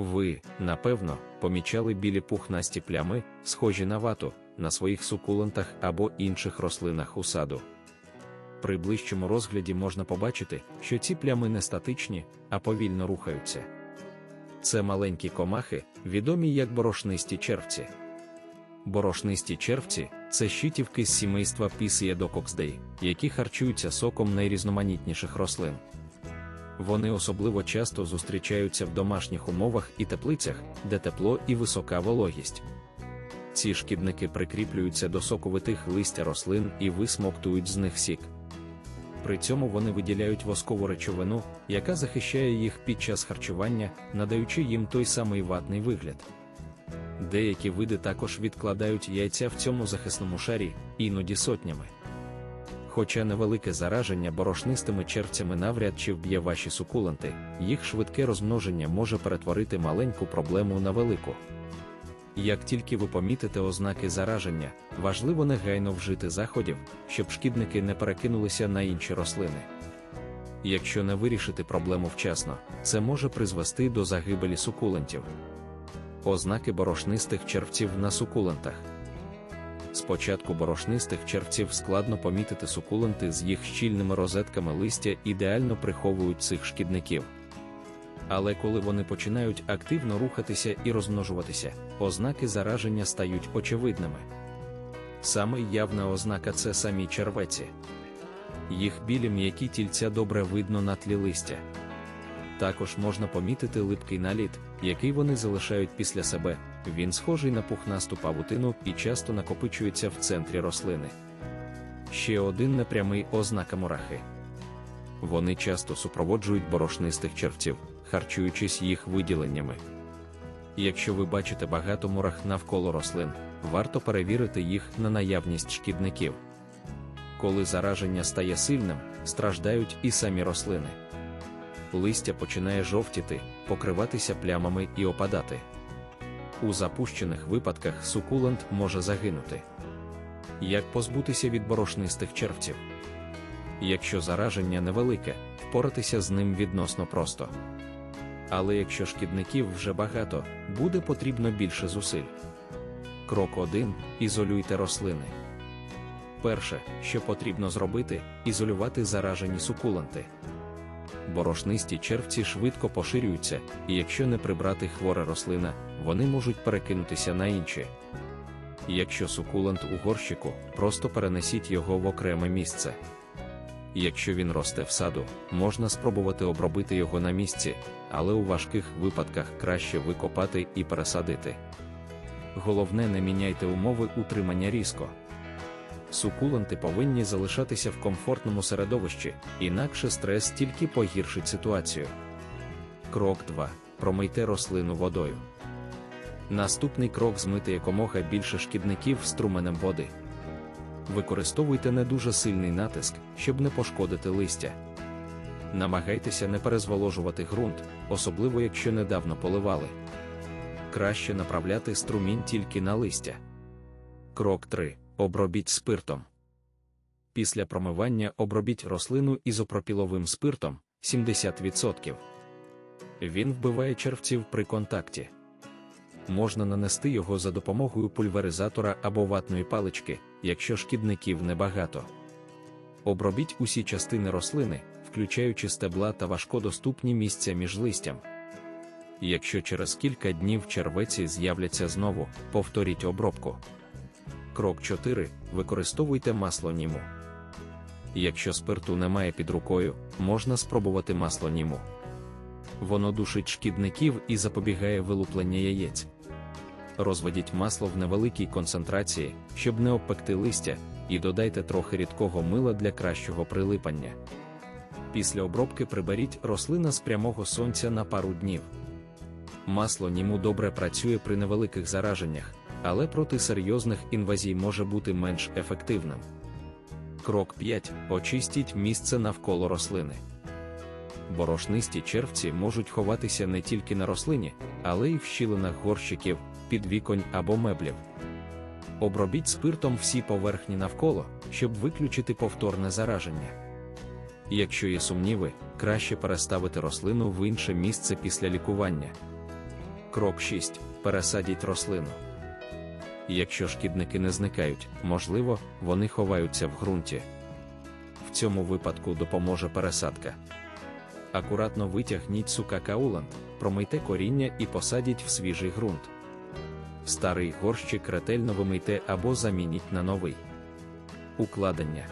Ви, напевно, помічали білі пухнасті плями, схожі на вату, на своїх сукулентах або інших рослинах у саду. При ближчому розгляді можна побачити, що ці плями не статичні, а повільно рухаються. Це маленькі комахи, відомі як борошнисті червці. Борошнисті червці це щитівки з сімейства Pisiedococcidae, які харчуються соком найрізноманітніших рослин. Вони особливо часто зустрічаються в домашніх умовах і теплицях, де тепло і висока вологість. Ці шкідники прикріплюються до соковитих листя рослин і висмоктують з них сік. При цьому вони виділяють воскову речовину, яка захищає їх під час харчування, надаючи їм той самий ватний вигляд. Деякі види також відкладають яйця в цьому захисному шарі, іноді сотнями. Хоча невелике зараження борошнистими червцями навряд чи вб'є ваші сукуленти, їх швидке розмноження може перетворити маленьку проблему на велику. Як тільки ви помітите ознаки зараження, важливо негайно вжити заходів, щоб шкідники не перекинулися на інші рослини. Якщо не вирішити проблему вчасно, це може призвести до загибелі сукулентів. Ознаки борошнистих червців на сукулентах. Спочатку борошнистих червців складно помітити сукуленти з їх щільними розетками листя ідеально приховують цих шкідників. Але коли вони починають активно рухатися і розмножуватися, ознаки зараження стають очевидними. Саме явна ознака це самі червеці. Їх білі м'які тільця добре видно на тлі листя. Також можна помітити липкий наліт, який вони залишають після себе. Він схожий на пухнасту павутину і часто накопичується в центрі рослини. Ще один непрямий ознака мурахи. Вони часто супроводжують борошнистих червців, харчуючись їх виділеннями. Якщо ви бачите багато мурах навколо рослин, варто перевірити їх на наявність шкідників. Коли зараження стає сильним, страждають і самі рослини. Листя починає жовтіти, покриватися плямами і опадати. У запущених випадках сукулент може загинути. Як позбутися від борошнистих червців? Якщо зараження невелике, впоратися з ним відносно просто. Але якщо шкідників вже багато, буде потрібно більше зусиль. Крок 1. Ізолюйте рослини. Перше, що потрібно зробити, ізолювати заражені сукуленти. Борошнисті червці швидко поширюються, і якщо не прибрати хвора рослина, вони можуть перекинутися на інші. Якщо сукулент у горщику, просто перенесіть його в окреме місце. Якщо він росте в саду, можна спробувати обробити його на місці, але у важких випадках краще викопати і пересадити. Головне, не міняйте умови утримання різко. Сукуленти повинні залишатися в комфортному середовищі, інакше стрес тільки погіршить ситуацію. Крок 2. Промийте рослину водою. Наступний крок змити якомога більше шкідників струменем води. Використовуйте не дуже сильний натиск, щоб не пошкодити листя. Намагайтеся не перезволожувати ґрунт, особливо якщо недавно поливали. Краще направляти струмінь тільки на листя. Крок 3. Обробіть спиртом. Після промивання обробіть рослину ізопропіловим спиртом 70%. Він вбиває червців при контакті. Можна нанести його за допомогою пульверизатора або ватної палички, якщо шкідників небагато. Обробіть усі частини рослини, включаючи стебла та важкодоступні місця між листям. Якщо через кілька днів червеці з'являться знову, повторіть обробку. Крок 4. Використовуйте масло німу. Якщо спирту немає під рукою, можна спробувати масло німу. Воно душить шкідників і запобігає вилуплення яєць. Розведіть масло в невеликій концентрації, щоб не обпекти листя, і додайте трохи рідкого мила для кращого прилипання. Після обробки приберіть рослина з прямого сонця на пару днів. Масло німу добре працює при невеликих зараженнях, але проти серйозних інвазій може бути менш ефективним. Крок 5. Очистіть місце навколо рослини. Борошнисті червці можуть ховатися не тільки на рослині, але й в щілинах горщиків, підвіконь або меблів. Обробіть спиртом всі поверхні навколо, щоб виключити повторне зараження. Якщо є сумніви, краще переставити рослину в інше місце після лікування. Крок 6. Пересадіть рослину. Якщо шкідники не зникають, можливо, вони ховаються в ґрунті. В цьому випадку допоможе пересадка. Акуратно витягніть сукакаулант, промийте коріння і посадіть в свіжий ґрунт. Старий горщик ретельно вимийте або замініть на новий. Укладення.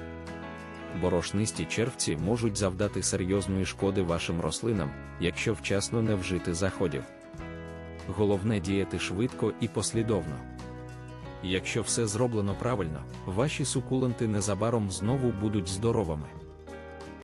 Борошнисті червці можуть завдати серйозної шкоди вашим рослинам, якщо вчасно не вжити заходів. Головне діяти швидко і послідовно. Якщо все зроблено правильно, ваші сукуленти незабаром знову будуть здоровими.